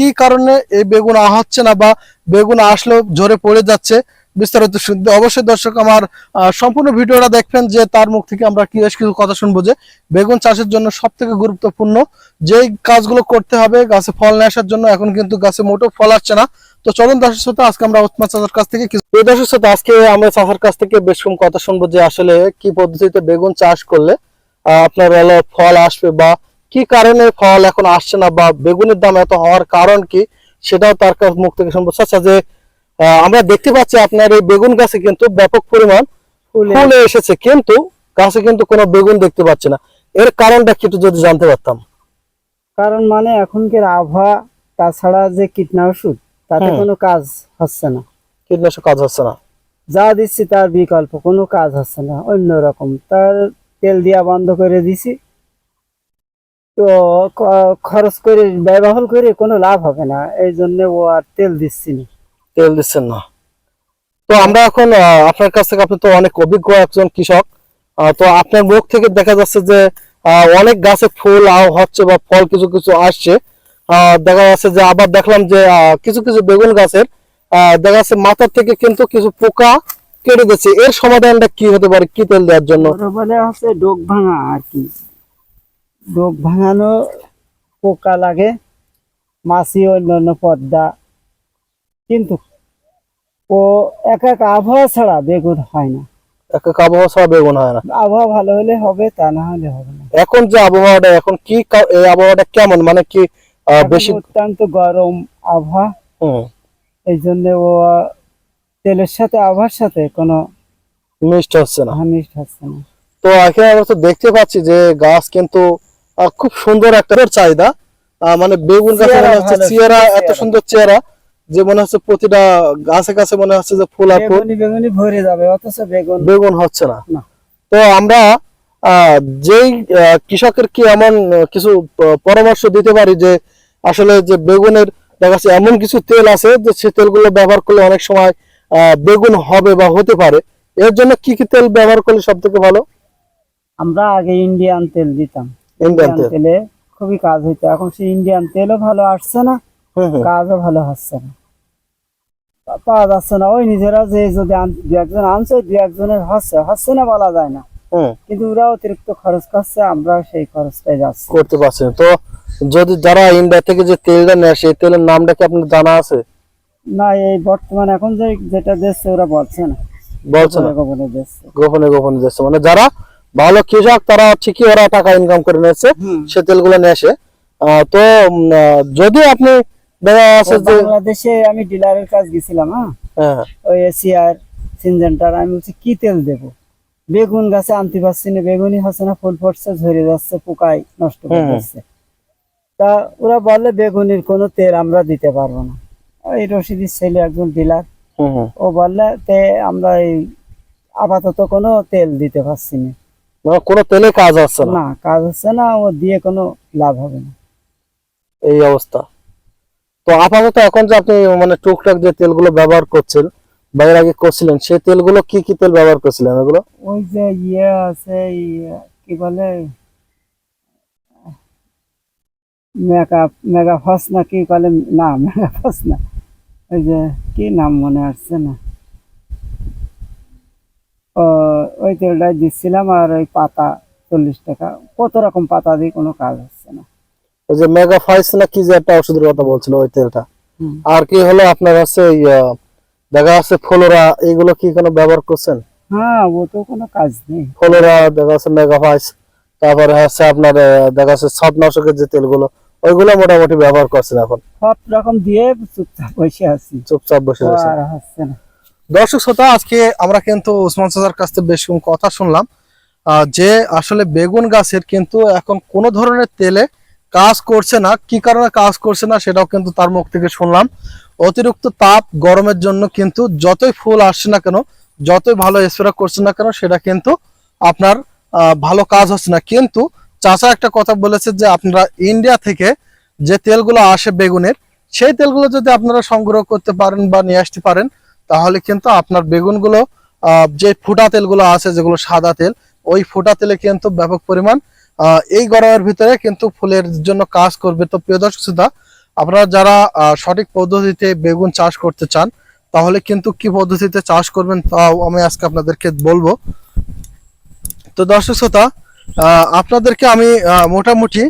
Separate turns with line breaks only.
কি কারণে এই বেগুন আহাচ্ছে না বা বেগুন আসলেও ঝরে পড়ে যাচ্ছে বিস্তারিত শুনতে অবশ্যই দর্শক আমার সম্পূর্ণ ভিডিওটা দেখবেন যে তার মুখ থেকে আমরা কি বেশ কিছু কথা শুনব যে বেগুন চাষের জন্য সব থেকে গুরুত্বপূর্ণ যেই কাজগুলো করতে হবে, গাছে ফল নিয়ে আসার জন্য এখন কিন্তু গাছে মোটো ফল আসছে না। তো চলুন দর্শক শ্রোতা, আজকে আমরা ওসমান চাচার কাছ থেকে কিছু দর্শক শ্রোতা, আজকে আমরা চাচার কাছ থেকে বেশ কম কথা শুনব যে আসলে কি পদ্ধতিতে বেগুন চাষ করলে আপনার ফল আসবে বা কি কারণে ফল এখন আসছে না বা বেগুনের দাম এত হওয়ার কারণ কি সেটাও তার মুখ থেকে শুনব। চাচা যে আমরা দেখতে পাচ্ছি আপনার এই বেগুন গাছে কিন্তু ব্যাপক পরিমাণ
ফুলে
এসেছে কিন্তু গাছে কিন্তু কোনো বেগুন দেখতে পাচ্ছি না। এর কারণটা কি যদি জানতে পারতাম?
কারণ মানে এখনকার আবহাওয়া তাছাড়া যে কীটনাশক তাতে। কোনো কাজ হচ্ছে না।
কীটনাশক কাজ হচ্ছে না।
যা দিচ্ছি তার বিকল্প কোনো কাজ হচ্ছে না অন্যরকম। তার তেল দিয়া বন্ধ করে দিছি তো খরচ করে ব্যয়বহুল করে কোনো লাভ হবে না। এই জন্য ও আর তেল দিচ্ছি না।
তেল দিচ্ছেন না। তো আমরা এখন আপনার কাছ থেকে আপনি তো অনেক অভিজ্ঞ একজন কৃষক। তো আপনার মুখ থেকে দেখা যাচ্ছে যে অনেক গাছে ফুল হচ্ছে বা ফল কিছু কিছু আসছে। দেখা যাচ্ছে যে আবার দেখলাম যে কিছু কিছু বেগুন গাছের আহ, দেখা যাচ্ছে মাথার থেকে কিন্তু কিছু পোকা কেটে দিচ্ছে। এর সমাধানটা কি হতে পারে? কি তেল দেওয়ার জন্য?
বলে হচ্ছে ডোক ভাঙা আর কি। ডোক ভাঙানো পোকা লাগে মাছি অন্যান্য পদ্মা। কিন্তু ও এক এক আবহাওয়া ছাড়া বেগুন হয় না।
একটা আবহাওয়া ছাড়া বেগুন হয় না।
আবহাওয়া ভালো হলে হবে তা না হলে হবে না।
এখন যে আবহাওয়াটা এখন কি এই আবহাওয়াটা কেমন? মানে কি বেশি
অত্যন্ত গরম আবহাওয়া। এই জন্য ও তেলের সাথে আবহাওয়ার সাথে কোনো
মিষ্ট হচ্ছে না।
হানি হচ্ছে না।
তো এখানে আমরা তো দেখতে পাচ্ছি যে গাছ কিন্তু খুব সুন্দর একটা চাহিদা। মানে বেগুন গাছে
চেহারা
মনে হচ্ছে চেহারা এত সুন্দর চেহারা যে মনে হচ্ছে প্রতিটা গাছে গাছে মনে হচ্ছে যে ফুল আর ফুল।
বেগুনি বেগুনি ভরে যাবে অথচ বেগুন।
বেগুন হচ্ছে না। তো আমরা যেই কৃষকের কি এমন কিছু পরামর্শ দিতে পারি যে আসলে যে বেগুনের দেখা যাচ্ছে এমন কিছু তেল আছে যে সে তেলগুলো ব্যবহার করলে অনেক সময় আহ, বেগুন হবে বা হতে পারে। এর জন্য কি কি তেল ব্যবহার করলে সব থেকে ভালো?
আমরা আগে ইন্ডিয়ান তেল দিতাম।
ইন্ডিয়ান তেল।
খুবই কাজ হইতো। এখন সেই ইন্ডিয়ান তেলও ভালো আসছে না কাজও ভালো হচ্ছে না। পাওয়া যাচ্ছে না। ওই নিজেরা যে যদি দু একজন আনছে দু একজনের হচ্ছে। হচ্ছে না বলা যায় না। কিন্তু ওরা অতিরিক্ত খরচ করছে আমরা সেই খরচটাই যাচ্ছি।
করতে পারছেন তো যদি যারা ইন্ডিয়া থেকে যে তেলটা নেয় সেই তেলের নামটা কি আপনার জানা আছে?
না এই বর্তমানে এখন যে যেটা দিচ্ছে ওরা বলছে না।
বলছে না?
গোপনে গোপনে দিচ্ছে।
গোপনে গোপনে দিচ্ছে। মানে যারা ভালো কৃষক তারা ঠিকই ওরা টাকা ইনকাম করে নিচ্ছে সে তেলগুলো নিয়ে আসে। তো যদি আপনি
বাংলাদেশে আমি ডিলারের কাজ গেছিলাম হ্যাঁ?
হ্যাঁ।
ওই এসিআর সিনজেন্টার আমি বলছি কি তেল দেবো? বেগুন গাছে আনতে পারছি না বেগুনই হচ্ছে না ফুল ফুটছে ঝরে যাচ্ছে পোকায় নষ্ট করে যাচ্ছে। তা ওরা বলে বেগুনের কোনো তেল আমরা দিতে পারব না। ওই রশিদির ছেলে একজন ডিলার ও বললে তে আমরা এই আপাতত কোনো তেল দিতে পারছি না।
কোনো তেলে কাজ হচ্ছে না?
কাজ হচ্ছে না ও দিয়ে কোনো লাভ হবে না।
এই অবস্থা। তো আপাতত এখন যে আপনি মানে টুকটাক যে তেলগুলো ব্যবহার করছেন বা এর আগে করছিলেন সেই তেলগুলো কি কি তেল ব্যবহার করছিলেন এগুলো?
ওই যে ইয়ে আছে কি বলে? মেগা মেগা ফস না কি বলে? না মেগা ফস না। ওই যে কি নাম মনে আসছে না ও ওই তেলটাই দিচ্ছিলাম আর ওই পাতা চল্লিশ টাকা। কত রকম পাতা দিয়ে কোনো কাজ হচ্ছে না।
ওই যে মেগা ফাইস না কি যে একটা ওষুধের কথা বলছিল ওই তেলটা? আর কি হলো আপনার হচ্ছে দেখা যাচ্ছে ফলোরা এগুলো কি কোনো ব্যবহার করছেন?
হ্যাঁ ও তো কোনো কাজ নেই।
ফলোরা দেখা যাচ্ছে মেগা ফাইস তারপরে হচ্ছে আপনার দেখা যাচ্ছে ছটনাশকের যে তেলগুলো ওইগুলো মোটামুটি ব্যবহার করছেন এখন।
সব রকম দিয়ে চুপচাপ বসে আছি।
চুপচাপ বসে
আর হচ্ছে না।
দর্শক শ্রোতা, আজকে আমরা কিন্তু ওসমান সাজার কাছ থেকে বেশ কথা শুনলাম। যে আসলে বেগুন গাছের কিন্তু এখন কোনো ধরনের তেলে কাজ করছে না, কি কারণে কাজ করছে না সেটাও কিন্তু তার মুখ থেকে শুনলাম। অতিরিক্ত তাপ গরমের জন্য কিন্তু যতই ফুল আসছে না কেন, যতই ভালো স্প্রে করছে না কেন, সেটা কিন্তু আপনার ভালো কাজ হচ্ছে না। কিন্তু চাচা একটা কথা বলেছে যে আপনারা ইন্ডিয়া থেকে যে তেলগুলো আসে বেগুনের, সেই তেলগুলো যদি আপনারা সংগ্রহ করতে পারেন বা নিয়ে আসতে পারেন তাহলে কিন্তু আপনার বেগুনগুলো যে ফুটা তেলগুলো আছে যেগুলো সাদা তেল ওই ফুটা তেলে কিন্তু ব্যাপক পরিমাণ এই গরমের ভিতরে কিন্তু ফুলের জন্য কাজ করবে। তো প্রিয় দর্শক শ্রোতা, আপনারা যারা সঠিক পদ্ধতিতে বেগুন চাষ করতে চান তাহলে কিন্তু কি পদ্ধতিতে চাষ করবেন তাও আমি আজকে আপনাদেরকে বলব। তো দর্শক শ্রোতা আপনাদেরকে আমি মোটামুটি